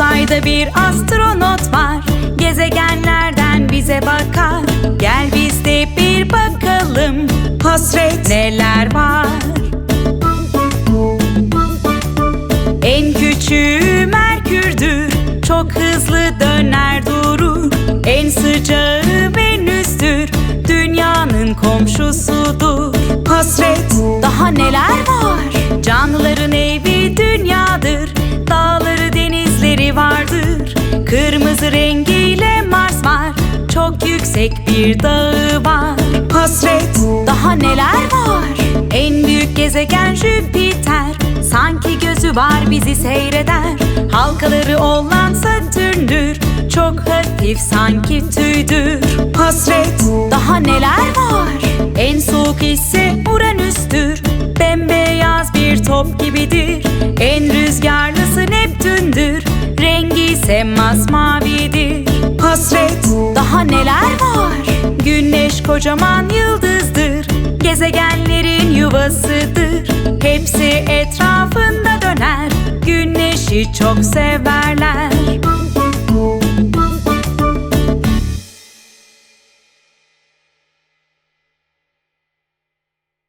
Ayda bir astronot var. Gezegenlerden bize bakar. Gel biz de bir bakalım Hasret neler var. En küçüğü Merkür'dür. Çok hızlı döner durur. En sıcağı Venüs'tür. Dünyanın komşusudur. Hasret daha neler var rengiyle Mars var. Çok yüksek bir dağı var. Hasret. Daha neler var? En büyük gezegen Jüpiter. Sanki gözü var bizi seyreder. Halkaları olan Satürn'dür Çok hafif sanki tüydür. Hasret. Daha neler var? En soğuk ise Uranüs'tür. Bembeyaz bir top gibidir. En rüzgarlısı Neptün'dür. Rengi ise masmavidir Hasret daha neler var? Güneş kocaman yıldızdır. Gezegenlerin yuvasıdır. Hepsi etrafında döner. Güneşi çok severler